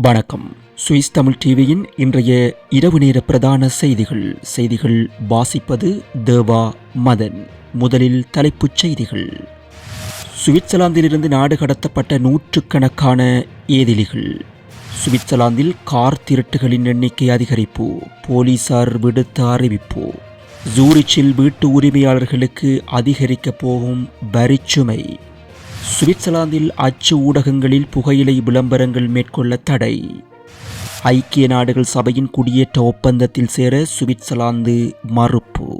வணக்கம். சுவிஸ் தமிழ் டிவியின் இன்றைய இரவு நேர பிரதான செய்திகள். செய்திகள் வாசிப்பது தேவா மதன். முதலில் தலைப்புச் செய்திகள். சுவிட்சர்லாந்திலிருந்து நாடு கடத்தப்பட்ட நூற்றுக்கணக்கான ஏதிலிகள். சுவிட்சர்லாந்தில் கார் திருட்டுகளின் எண்ணிக்கை அதிகரிப்பு. போலீசார் விடுத்த அறிவிப்பு. ஜூரிச்சில் வீட்டு உரிமையாளர்களுக்கு அதிகரிக்கப் போகும் வரிச்சுமை. சுவிட்சர்லாந்தில் அச்சு ஊடகங்களில் புகையிலை விளம்பரங்கள் மேற்கொள்ள தடை. ஐக்கிய நாடுகள் சபையின் குடியேற்ற ஒப்பந்தத்தில் சேர சுவிட்சர்லாந்து மறுப்பு.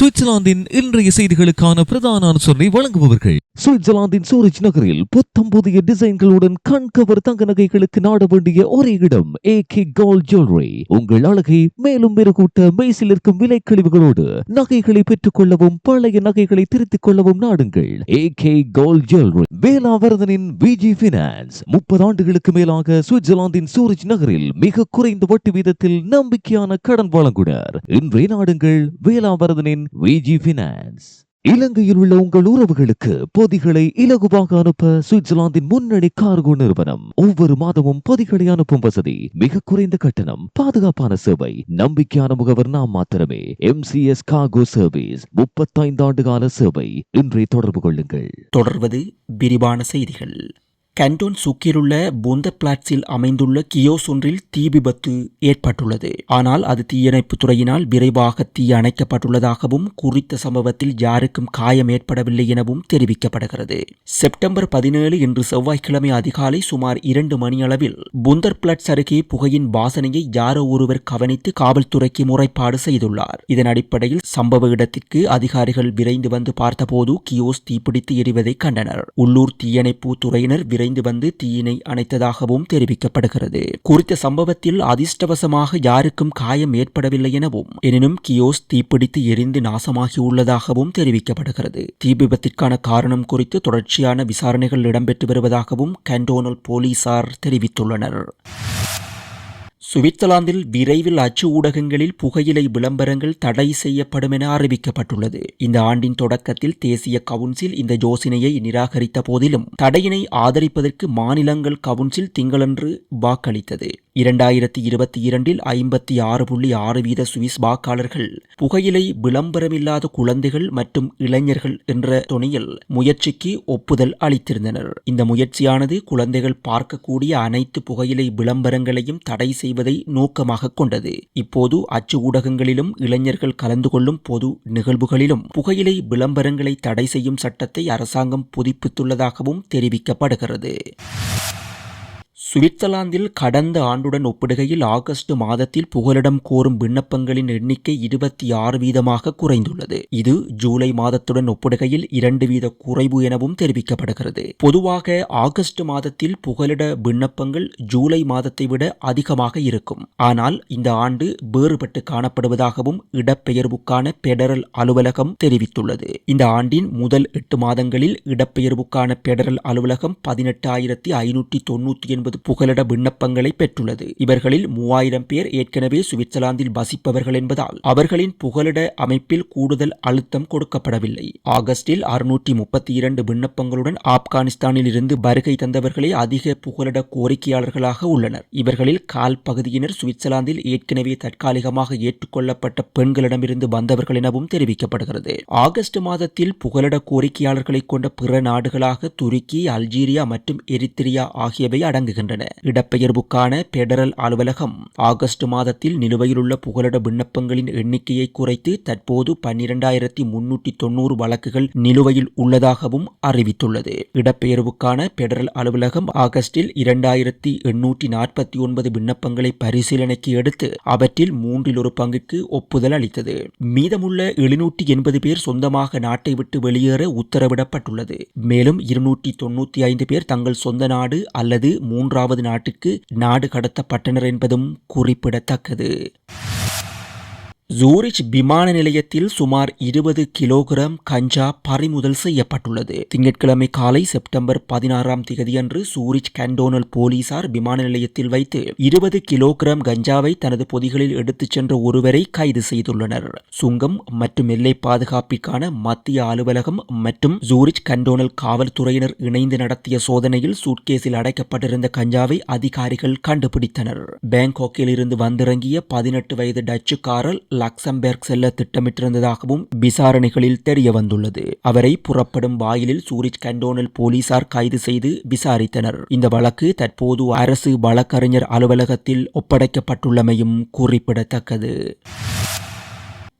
சுவிட்சர்லாந்தின் இன்றைய செய்திகளுக்கான பிரதான அனுசரணை வழங்குபவர்கள் சுவிட்சர்லாந்தின் சூரிச் நகரில் புத்தம் புதிய டிசைன்களுடன் கண்கவர் தங்க நகைகளுக்கு நாட வேண்டிய ஒரே இடம் ஏ கே கோல்ட் ஜுவல்லரி உங்கள் அழகை மேலும் மெருகூட்ட மெய்சில் இருக்கும் விலை கழிவுகளோடு நகைகளை பெற்றுக் கொள்ளவும் பழைய நகைகளை திருத்திக் கொள்ளவும் நாடுங்கள். ஏ கே கோல்ட் ஜுவல்லரி வேளாவரதனின் விஜி பினான்ஸ் முப்பது ஆண்டுகளுக்கு மேலாக சுவிட்சர்லாந்தின் சூரிச் நகரில் மிக குறைந்த வட்டி வீதத்தில் நம்பிக்கையான கடன் வழங்குனர். இன்றைய நாடுங்கள் வேளாவரதனின் விஜி பினான்ஸ் இலங்கையில் உள்ள உங்கள் உறவுகளுக்கு பொதிகளை இலகுவாக அனுப்ப சுவிட்சர்லாந்தின் முன்னணி கார்கோ நிறுவனம். ஒவ்வொரு மாதமும் பொதிகளை அனுப்பும் வசதி மிக குறைந்த கட்டணம் பாதுகாப்பான சேவை நம்பிக்கையான முகவர் நாம் மாத்திரமே. எம்சிஎஸ் கார்கோ சர்வீஸ் முப்பத்தைந்து ஆண்டு கால சேவை. இன்றைய தொடர்பு கொள்ளுங்கள். தொடர்வது விரிவான செய்திகள். கண்டோன் சுக்கிலுள்ள புந்த பிளாட்ஸில் அமைந்துள்ள கியோஸ் ஒன்றில் தீ விபத்து ஏற்பட்டுள்ளது. ஆனால் அது தீயணைப்பு துறையினால் விரைவாக தீ அணைக்கப்பட்டுள்ளதாகவும் குறித்த சம்பவத்தில் யாருக்கும் காயம் ஏற்படவில்லை எனவும் தெரிவிக்கப்படுகிறது. செப்டம்பர் பதினேழு இன்று செவ்வாய்க்கிழமை அதிகாலை சுமார் இரண்டு மணியளவில் புந்தர் பிளாட்ஸ் அருகே புகையின் வாசனையை யாரோ ஒருவர் கவனித்து காவல்துறைக்கு முறைப்பாடு செய்துள்ளார். இதன் அடிப்படையில் சம்பவ இடத்திற்கு அதிகாரிகள் விரைந்து வந்து பார்த்தபோது கியோஸ் தீப்பிடித்து எரிவதை கண்டனர். உள்ளூர் தீயணைப்பு துறையினர் விரைந்து வந்து தீயினை அணைத்ததாகவும் தெரிவிக்கப்படுகிறது. குறித்த சம்பவத்தில் அதிர்ஷ்டவசமாக யாருக்கும் காயம் ஏற்படவில்லை எனவும் எனினும் கியோஸ் தீப்பிடித்து எரிந்து நாசமாகியுள்ளதாகவும் தெரிவிக்கப்படுகிறது. தீ விபத்திற்கான காரணம் குறித்து தொடர்ச்சியான விசாரணைகள் இடம்பெற்று வருவதாகவும் கண்டோனல் போலீசார் தெரிவித்துள்ளனர். சுவிட்சர்லாந்தில் விரைவில் அச்சு ஊடகங்களில் புகையிலை விளம்பரங்கள் தடை செய்யப்படும் என அறிவிக்கப்பட்டுள்ளது. இந்த ஆண்டின் தொடக்கத்தில் தேசிய கவுன்சில் இந்த யோசனையை நிராகரித்த போதிலும் தடையினை ஆதரிப்பதற்கு மாநிலங்கள் கவுன்சில் திங்களன்று வாக்களித்தது. இரண்டாயிரத்தி இருபத்தி இரண்டில் ஐம்பத்தி ஆறு புள்ளி ஆறு வீத சுவிஸ் வாக்காளர்கள் புகையிலை விளம்பரமில்லாத குழந்தைகள் மற்றும் இளைஞர்கள் என்ற துணையில் முயற்சிக்கு ஒப்புதல் அளித்திருந்தனர். இந்த முயற்சியானது குழந்தைகள் பார்க்கக்கூடிய அனைத்து புகையிலை விளம்பரங்களையும் தடை செய்வதை நோக்கமாக கொண்டது. இப்போது அச்சு ஊடகங்களிலும் இளைஞர்கள் கலந்து கொள்ளும் பொது நிகழ்வுகளிலும் புகையிலை விளம்பரங்களை தடை செய்யும் சட்டத்தை அரசாங்கம் புதுப்பித்துள்ளதாகவும் தெரிவிக்கப்படுகிறது. சுவிட்சர்லாந்தில் கடந்த ஆண்டுடன் ஒப்பிடுகையில் ஆகஸ்ட் மாதத்தில் புகலிடம் கோரும் விண்ணப்பங்களின் எண்ணிக்கை இருபத்தி ஆறு வீதமாக குறைந்துள்ளது. இது ஜூலை மாதத்துடன் ஒப்பிடுகையில் இரண்டு வீத குறைவு எனவும் தெரிவிக்கப்படுகிறது. பொதுவாக ஆகஸ்ட் மாதத்தில் புகலிட விண்ணப்பங்கள் ஜூலை மாதத்தை விட அதிகமாக இருக்கும். ஆனால் இந்த ஆண்டு வேறுபட்டு காணப்படுவதாகவும் இடப்பெயர்வுக்கான பெடரல் அலுவலகம் தெரிவித்துள்ளது. இந்த ஆண்டின் முதல் எட்டு மாதங்களில் இடப்பெயர்வுக்கான பெடரல் அலுவலகம் பதினெட்டாயிரத்தி ஐநூற்றி தொன்னூற்றி எண்பது புகலிட விண்ணப்பங்களை பெற்றுள்ளது. இவர்களில் மூவாயிரம் பேர் ஏற்கனவே சுவிட்சர்லாந்தில் வசிப்பவர்கள் என்பதால் அவர்களின் புகலிட அமைப்பில் கூடுதல் அழுத்தம் கொடுக்கப்படவில்லை. ஆகஸ்டில் அறுநூற்றி முப்பத்தி இரண்டு விண்ணப்பங்களுடன் ஆப்கானிஸ்தானில் இருந்து வருகை தந்தவர்களே அதிக புகலிட கோரிக்கையாளர்களாக உள்ளனர். இவர்களில் கால் பகுதியினர் சுவிட்சர்லாந்தில் ஏற்கனவே தற்காலிகமாக ஏற்றுக்கொள்ளப்பட்ட பெண்களிடமிருந்து வந்தவர்கள் எனவும் தெரிவிக்கப்படுகிறது. ஆகஸ்ட் மாதத்தில் புகலிட கோரிக்கையாளர்களை கொண்ட பிற நாடுகளாக துருக்கி அல்ஜீரியா மற்றும் எரித்திரியா ஆகியவை அடங்குகின்றன. இடப்பெயர்வுக்கான பெடரல் அலுவலகம் ஆகஸ்ட் மாதத்தில் நிலுவையில் உள்ள புகலிட விண்ணப்பங்களின் எண்ணிக்கையை குறைத்து தற்போது பன்னிரண்டாயிரத்தி முன்னூற்றி தொண்ணூறு வழக்குகள் நிலுவையில் உள்ளதாகவும் அறிவித்துள்ளது. இடப்பெயர்வுக்கான பெடரல் அலுவலகம் ஆகஸ்டில் இரண்டாயிரத்தி எண்ணூற்றி நாற்பத்தி ஒன்பது விண்ணப்பங்களை பரிசீலனைக்கு எடுத்து அவற்றில் மூன்றில் ஒரு பங்குக்கு ஒப்புதல் அளித்தது. மீதமுள்ள எழுநூற்றி எண்பது பேர் சொந்தமாக நாட்டை விட்டு வெளியேற உத்தரவிடப்பட்டுள்ளது. மேலும் இருநூற்றி தொன்னூற்றி ஐந்து பேர் தங்கள் சொந்த நாடு அல்லது மூன்று மூன்றாவது நாட்டுக்கு நாடு கடத்தப்பட்டனர் என்பதும் குறிப்பிடத்தக்கது. ஜூரிச் விமான நிலையத்தில் சுமார் இருபது கிலோகிராம் கஞ்சா பறிமுதல் செய்யப்பட்டுள்ளது. திங்கட்கிழமை காலை செப்டம்பர் பதினாறாம் தேதியன்று சூரிச் கண்டோனல் போலீசார் விமான நிலையத்தில் வைத்து இருபது கிலோகிராம் கஞ்சாவை தனது பொதிகளில் எடுத்துச் சென்ற ஒருவரை கைது செய்துள்ளனர். சுங்கம் மற்றும் எல்லை பாதுகாப்பிற்கான மத்திய அலுவலகம் மற்றும் ஜூரிச் கண்டோனல் காவல்துறையினர் இணைந்து நடத்திய சோதனையில் சூட்கேஸில் அடைக்கப்பட்டிருந்த கஞ்சாவை அதிகாரிகள் கண்டுபிடித்தனர். பேங்காக்கில் இருந்து வந்திறங்கிய பதினெட்டு வயது டச்சுக்காரர் லக்சம்பெர்க் செல்ல திட்டமிட்டிருந்ததாகவும் விசாரணைகளில் தெரிய வந்துள்ளது அவரை புறப்படும் வாயிலில் சூரிச் கண்டோனல் போலீசார் கைது செய்து விசாரித்தனர். இந்த வழக்கு தற்போது அரசு வழக்கறிஞர் அலுவலகத்தில் ஒப்படைக்கப்பட்டுள்ளமையும் குறிப்பிடத்தக்கது.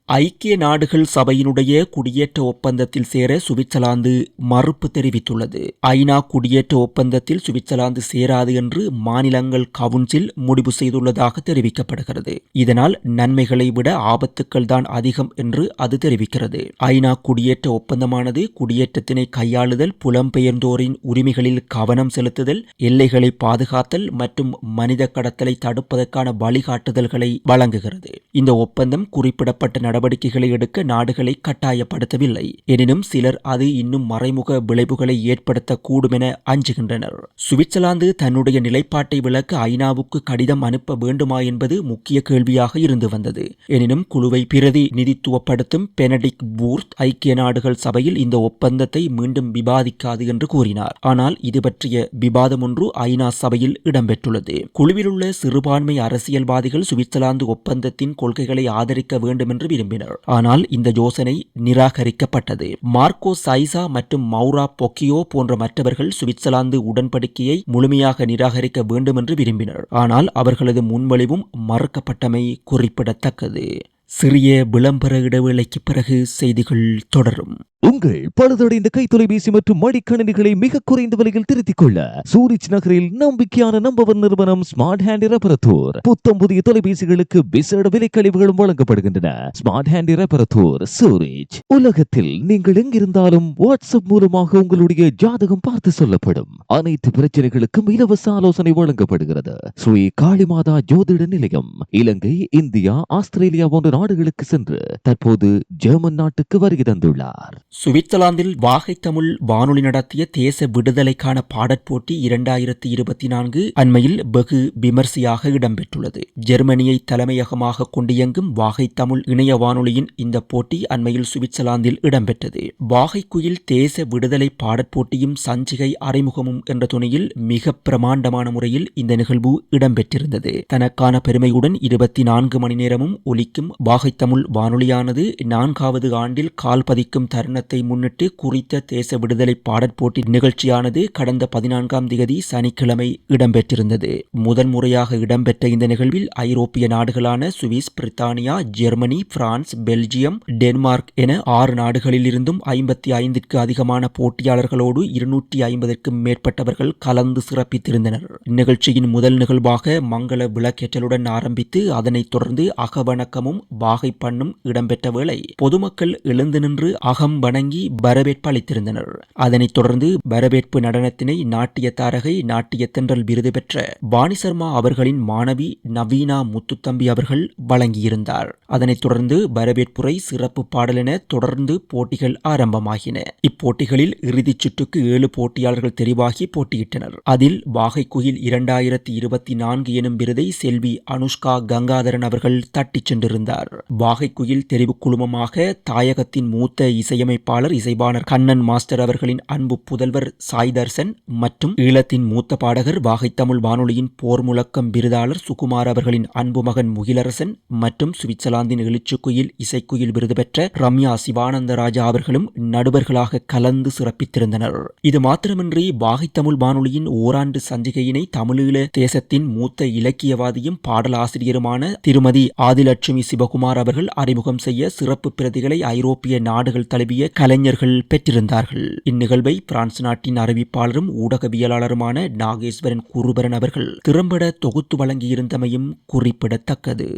ஐக்கிய நாடுகள் சபையினுடைய குடியேற்ற ஒப்பந்தத்தில் சேர சுவிட்சர்லாந்து மறுப்பு தெரிவித்துள்ளது. ஐநா குடியேற்ற ஒப்பந்தத்தில் சுவிட்சர்லாந்து சேராது என்று மாநிலங்கள் கவுன்சில் முடிவு செய்துள்ளதாக தெரிவிக்கப்படுகிறது. இதனால் நன்மைகளை விட ஆபத்துக்கள் தான் அதிகம் என்று அது தெரிவிக்கிறது. ஐநா குடியேற்ற ஒப்பந்தமானது குடியேற்றத்தினை கையாளுதல் புலம்பெயர்ந்தோரின் உரிமைகளில் கவனம் செலுத்துதல் எல்லைகளை பாதுகாத்தல் மற்றும் மனித கடத்தலை தடுப்பதற்கான வழிகாட்டுதல்களை வழங்குகிறது. இந்த ஒப்பந்தம் குறிப்பிடப்பட்ட நடவடிக்கைகளை எடுக்க நாடுகளை கட்டாயப்படுத்தவில்லை. எனினும் சிலர் அது இன்னும் மறைமுக விளைவுகளை ஏற்படுத்தக்கூடும் என அஞ்சுகின்றனர். சுவிட்சர்லாந்து தன்னுடைய நிலைப்பாட்டை விளக்க ஐநாவுக்கு கடிதம் அனுப்ப வேண்டுமா என்பது முக்கிய கேள்வியாக இருந்து வந்தது. எனினும் குழுவை பிரதிநிதித்துவப்படுத்தும் பெனடிக் பூர்த் ஐக்கிய நாடுகள் சபையில் இந்த ஒப்பந்தத்தை மீண்டும் விவாதிக்காது என்று கூறினார். ஆனால் இது பற்றிய விவாதம் ஒன்று ஐநா சபையில் இடம்பெற்றுள்ளது. குழுவிலுள்ள சிறுபான்மை அரசியல்வாதிகள் சுவிட்சர்லாந்து ஒப்பந்தத்தின் கொள்கைகளை ஆதரிக்க வேண்டும் என்று விரும்பினர் ஆனால் இந்த யோசனை நிராகரிக்கப்பட்டது. மார்க்கோ சைசா மற்றும் மௌரா பொக்கியோ போன்ற மற்றவர்கள் சுவிட்சர்லாந்து உடன்படிக்கையை முழுமையாக நிராகரிக்க வேண்டும் என்று விரும்பினர். ஆனால் அவர்களது முன்மொழிவும் மறுக்கப்பட்டமை குறிப்பிடத்தக்கது. சிறிய விளம்பர இடைவேளைக்கு பிறகு செய்திகள் தொடரும். உங்கள் பழுதடைந்த கை தொலைபேசி மற்றும் மடிக்கணினிகளை மிக குறைந்த விலையில் திருத்திக் கொள்ள சூரிச் நகரில் நம்பிக்கையான நம்பவர் நிறுவனம் ஸ்மார்ட் ஹேண்ட் ரெபரத்தூர் புத்தம் புதிய தொலைபேசிகளுக்கு விசேட விலைக்கழிவுகளும் வழங்கப்படுகின்றன. ஸ்மார்ட் ஹேண்ட் ரெபரத்தூர் சூரிச். உலகத்தில் நீங்கள் எங்கிருந்தாலும் வாட்ஸ்அப் மூலமாக உங்களுடைய ஜாதகம் பார்த்து சொல்லப்படும். அனைத்து பிரச்சனைகளுக்கும் இலவச ஆலோசனை வழங்கப்படுகிறது. ஸ்ரீ காளிமாதா ஜோதிட நிலையம் இலங்கை இந்தியா ஆஸ்திரேலியா போன்ற நாடுகளுக்கு சென்று தற்போது ஜெர்மன் நாட்டுக்கு வருகை தந்துள்ளார். சுவிட்சர்லாந்தில் வாகை தமிழ் வானொலி நடத்திய தேச விடுதலைக்கான பாடற்போட்டி இரண்டாயிரத்தி இருபத்தி நான்கு அண்மையில் வெகு விமர்சையாக இடம்பெற்றுள்ளது. ஜெர்மனியை தலைமையகமாக கொண்டு இயங்கும் வாகை தமிழ் இணைய வானொலியின் இந்த போட்டி அண்மையில் சுவிட்சர்லாந்தில் இடம்பெற்றது. வாகைக்குயில் தேச விடுதலை பாடற்போட்டியும் சஞ்சிகை அறிமுகமும் என்ற துணையில் மிக பிரமாண்டமான முறையில் இந்த நிகழ்வு இடம்பெற்றிருந்தது. தனக்கான பெருமையுடன் இருபத்தி நான்கு மணி நேரமும் ஒலிக்கும் வாகைத்தமிழ் வானொலியானது நான்காவது ஆண்டில் கால் பதிக்கும் தருணத்தை முன்னிட்டு குறித்த தேச விடுதலை பாடற்போட்டி நிகழ்ச்சியானது கடந்த பதினான்காம் தேதி சனிக்கிழமை இடம்பெற்றிருந்தது. முதன்முறையாக இடம்பெற்ற இந்த நிகழ்வில் ஐரோப்பிய நாடுகளான சுவிஸ் பிரித்தானியா ஜெர்மனி பிரான்ஸ் பெல்ஜியம் டென்மார்க் என ஆறு நாடுகளில் இருந்தும் ஐம்பத்தி ஐந்திற்கு அதிகமான போட்டியாளர்களோடு இருநூற்றி ஐம்பதற்கும் மேற்பட்டவர்கள் கலந்து சிறப்பித்திருந்தனர். நிகழ்ச்சியின் முதல் நிகழ்வாக மங்கள விளக்கேற்றலுடன் ஆரம்பித்து அதனைத் தொடர்ந்து அகவணக்கமும் வாகை பண்ணும் இடம்பெற்ற வேளை பொதுமக்கள் எழுந்து நின்று அகம் வணங்கி வரவேற்பு அளித்திருந்தனர். அதனைத் தொடர்ந்து வரவேற்பு நடனத்தினை நாட்டிய தாரகை நாட்டிய தென்றல் விருது பெற்ற வாணி சர்மா அவர்களின் மாணவி நவீனா முத்துத்தம்பி அவர்கள் வழங்கியிருந்தார். அதனைத் தொடர்ந்து வரவேற்புரை சிறப்பு பாடலென தொடர்ந்து போட்டிகள் ஆரம்பமாகின. இப்போட்டிகளில் இறுதிச் சுற்றுக்கு ஏழு போட்டியாளர்கள் தெரிவாகி போட்டியிட்டனர். அதில் வாகைக்குயில் இரண்டாயிரத்தி இருபத்தி நான்கு எனும் விருதை செல்வி அனுஷ்கா கங்காதரன் அவர்கள் தட்டிச் சென்றிருந்தார். வாகைக்குயில் தெரிவு குழுமமாக தாயகத்தின் மூத்த இசையமைப்பாளர் இசைபாணர் கண்ணன் மாஸ்டர் அவர்களின் அன்பு புதல்வர் சாய் தர்சன் மற்றும் ஈழத்தின் மூத்த பாடகர் வாகைத்தமிழ் வானொலியின் போர் முழக்கம் விருதாளர் சுகுமார் அவர்களின் அன்பு மகன் முகிலரசன் மற்றும் சுவிட்சர்லாந்தின் எழுச்சுக்குயில் இசைக்குயில் விருது பெற்ற ரம்யா சிவானந்த ராஜா அவர்களும் நடுவர்களாக கலந்து சிறப்பித்திருந்தனர். இது மாத்திரமின்றி வாகைத்தமிழ் வானொலியின் ஓராண்டு சஞ்சிகையினை தமிழீழ தேசத்தின் மூத்த இலக்கியவாதியும் பாடலாசிரியருமான திருமதி ஆதிலட்சுமி சிவகு குமார் அவர்கள் அறிமுகம் செய்ய சிறப்பு பிரதிகளை ஐரோப்பிய நாடுகள் தழுவிய கலைஞர்கள் பெற்றிருந்தார்கள். இந்நிகழ்வை பிரான்ஸ் நாட்டின் அறிவிப்பாளரும் ஊடகவியலாளருமான நாகேஸ்வரன் குருபரன் அவர்கள் திறம்பட தொகுத்து வழங்கியிருந்தமையும் குறிப்பிடத்தக்கது.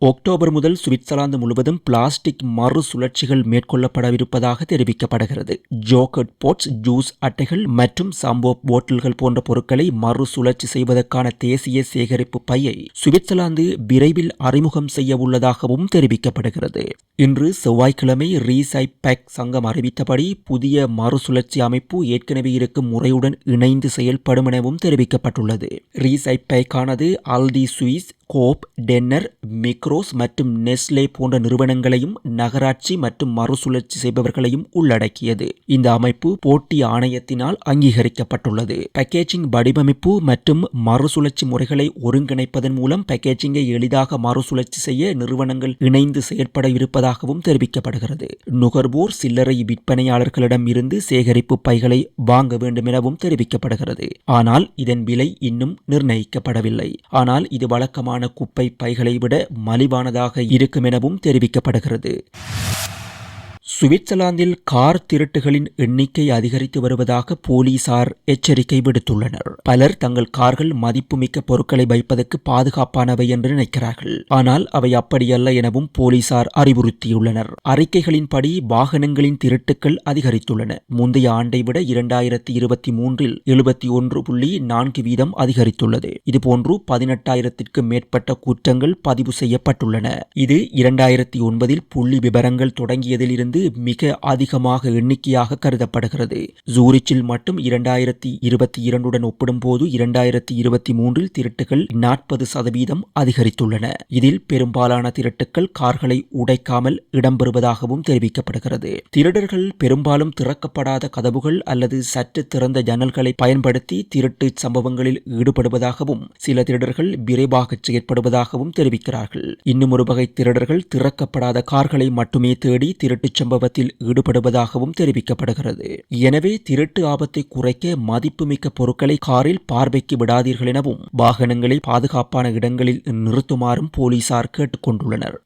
அக்டோபர் முதல் சுவிட்சர்லாந்து முழுவதும் பிளாஸ்டிக் மறுசுழற்சிகள் மேற்கொள்ளப்படவிருப்பதாக தெரிவிக்கப்படுகிறது. ஜோக்கட் போட்ஸ் ஜூஸ் அட்டைகள் மற்றும் சம்போ போட்டில்கள் போன்ற பொருட்களை மறுசுழற்சி செய்வதற்கான தேசிய சேகரிப்பு பையை சுவிட்சர்லாந்து விரைவில் அறிமுகம் செய்ய உள்ளதாகவும் தெரிவிக்கப்படுகிறது. இன்று செவ்வாய்க்கிழமை ரீசைபேக் சங்கம் அறிவித்தபடி புதிய மறுசுழற்சி அமைப்பு ஏற்கனவே இருக்கும் முறையுடன் இணைந்து செயல்படும் எனவும் தெரிவிக்கப்பட்டுள்ளது. ரீசை பேக்கானது Aldi Swiss Coop Denner Migros மற்றும் நெஸ்லே போன்ற நிறுவனங்களையும் நகராட்சி மற்றும் மறுசுழற்சி செய்பவர்களையும் உள்ளடக்கியது. இந்த அமைப்பு போட்டி ஆணையத்தினால் அங்கீகரிக்கப்பட்டுள்ளது. பேக்கேஜிங் வடிவமைப்பு மற்றும் மறுசுழற்சி முறைகளை ஒருங்கிணைப்பதன் மூலம் பேக்கேஜிங்கை எளிதாக மறுசுழற்சி செய்ய நிறுவனங்கள் இணைந்து செயற்பட இருப்பதாகவும் தெரிவிக்கப்படுகிறது. நுகர்வோர் சில்லறை விற்பனையாளர்களிடம் இருந்து சேகரிப்பு பைகளை வாங்க வேண்டும் எனவும் தெரிவிக்கப்படுகிறது. ஆனால் இதன் விலை இன்னும் நிர்ணயிக்கப்படவில்லை. ஆனால் இது வழக்கமான குப்பை பைகளை விட மலிவானதாக இருக்கும் எனவும் தெரிவிக்கப்படுகிறது. சுவிட்சர்லாந்தில் கார் திருட்டுகளின் எண்ணிக்கை அதிகரித்து வருவதாக போலீசார் எச்சரிக்கை விடுத்துள்ளனர். பலர் தங்கள் கார்கள் மதிப்புமிக்க பொருட்களை வைப்பதற்கு பாதுகாப்பானவை என்று நினைக்கிறார்கள். ஆனால் அவை அப்படியல்ல எனவும் போலீசார் அறிவுறுத்தியுள்ளனர். அறிக்கைகளின்படி வாகனங்களின் திருட்டுக்கள் அதிகரித்துள்ளன. முந்தைய ஆண்டை விட இரண்டாயிரத்தி இருபத்தி மூன்றில் எழுபத்தி ஒன்று புள்ளி நான்கு வீதம் அதிகரித்துள்ளது. இதுபோன்று பதினெட்டாயிரத்திற்கு மேற்பட்ட குற்றங்கள் பதிவு செய்யப்பட்டுள்ளன. இது இரண்டாயிரத்தி ஒன்பதில் புள்ளி விவரங்கள் தொடங்கியதிலிருந்து மிக அதிகமாக எண்ணிக்கையாக கருதப்படுகிறது. ஜூரிச்சில் மட்டும் இரண்டாயிரத்தி இருபத்தி இரண்டுடன் ஒப்பிடும்போது இரண்டாயிரத்தி இருபத்தி மூன்றில் திருட்டுகள் நாற்பது சதவீதம் அதிகரித்துள்ளன. இதில் பெரும்பாலான திருட்டுக்கள் கார்களை உடைக்காமல் இடம்பெறுவதாகவும் தெரிவிக்கப்படுகிறது. திருடர்கள் பெரும்பாலும் திறக்கப்படாத கதவுகள் அல்லது சற்று திறந்த ஜன்னல்களை பயன்படுத்தி திருட்டு சம்பவங்களில் ஈடுபடுவதாகவும் சில திருடர்கள் விரைவாக செயற்படுவதாகவும் தெரிவிக்கிறார்கள். இன்னும் ஒரு வகை திருடர்கள் திறக்கப்படாத கார்களை மட்டுமே தேடி திருட்டுச் சம்பவத்தில் ஈடுபடுவதாகவும் தெரிவிக்கப்படுகிறது. எனவே திருட்டு ஆபத்தை குறைக்க மதிப்புமிக்க பொருட்களை காரில் பார்வைக்கு விடாதீர்கள் எனவும் வாகனங்களை பாதுகாப்பான இடங்களில் நிறுத்துமாறும் போலீசார் கேட்டுக்கொண்டுள்ளனர்.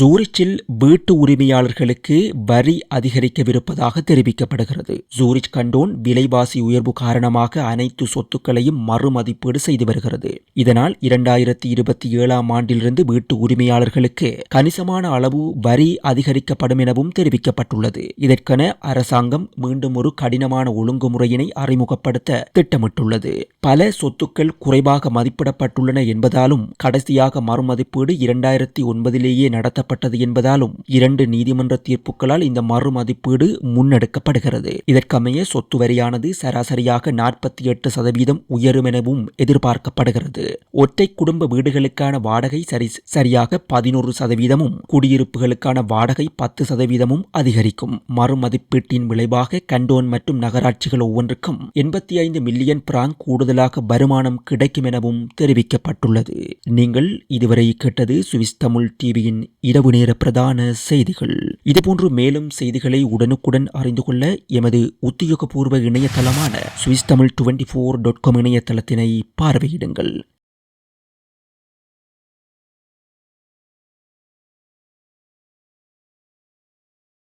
ஜூரிச்சில் வீட்டு உரிமையாளர்களுக்கு வரி அதிகரிக்கவிருப்பதாக தெரிவிக்கப்படுகிறது. ஜூரிச் கண்டோன் விலைவாசி உயர்வு காரணமாக அனைத்து சொத்துக்களையும் மறுமதிப்பீடு செய்து வருகிறது. இதனால் இரண்டாயிரத்தி இருபத்தி ஏழாம் ஆண்டிலிருந்து வீட்டு உரிமையாளர்களுக்கு கணிசமான அளவு வரி அதிகரிக்கப்படும் எனவும் தெரிவிக்கப்பட்டுள்ளது. இதற்கென அரசாங்கம் மீண்டும் ஒரு கடினமான ஒழுங்குமுறையினை அறிமுகப்படுத்த திட்டமிட்டுள்ளது. பல சொத்துக்கள் குறைவாக மதிப்பிடப்பட்டுள்ளன என்பதாலும் கடைசியாக மறுமதிப்பீடு இரண்டாயிரத்தி ஒன்பதிலேயே நடத்த நடத்தப்பட்டது என்பதாலும் இரண்டு நீதிமன்ற தீர்ப்புகளால் இந்த மறுமதிப்பீடு முன்னெடுக்கப்படுகிறது. இதற்கமைய சொத்து வரியானது சராசரியாக நாற்பத்தி எட்டு சதவீதம் உயரும் எனவும் எதிர்பார்க்கப்படுகிறது. ஒற்றை குடும்ப வீடுகளுக்கான வாடகை சரி சரியாக பதினோரு சதவீதமும் குடியிருப்புகளுக்கான வாடகை பத்து சதவீதமும் அதிகரிக்கும். மறுமதிப்பீட்டின் விளைவாக கண்டோன் மற்றும் நகராட்சிகள் ஒவ்வொன்றுக்கும் எண்பத்தி ஐந்து மில்லியன் பிராங்க் கூடுதலாக வருமானம் கிடைக்கும் எனவும் தெரிவிக்கப்பட்டுள்ளது. நீங்கள் இதுவரை கேட்டது சுவிஸ் தமிழ் டிவியின் இரவு நேர பிரதான செய்திகள். இதுபோன்று மேலும் செய்திகளை உடனுக்குடன் அறிந்து கொள்ள எமது உத்தியோகபூர்வ இணையதளமான Swiss Tamil twenty four dot com இணையதளத்தினை பார்வையிடுங்கள்.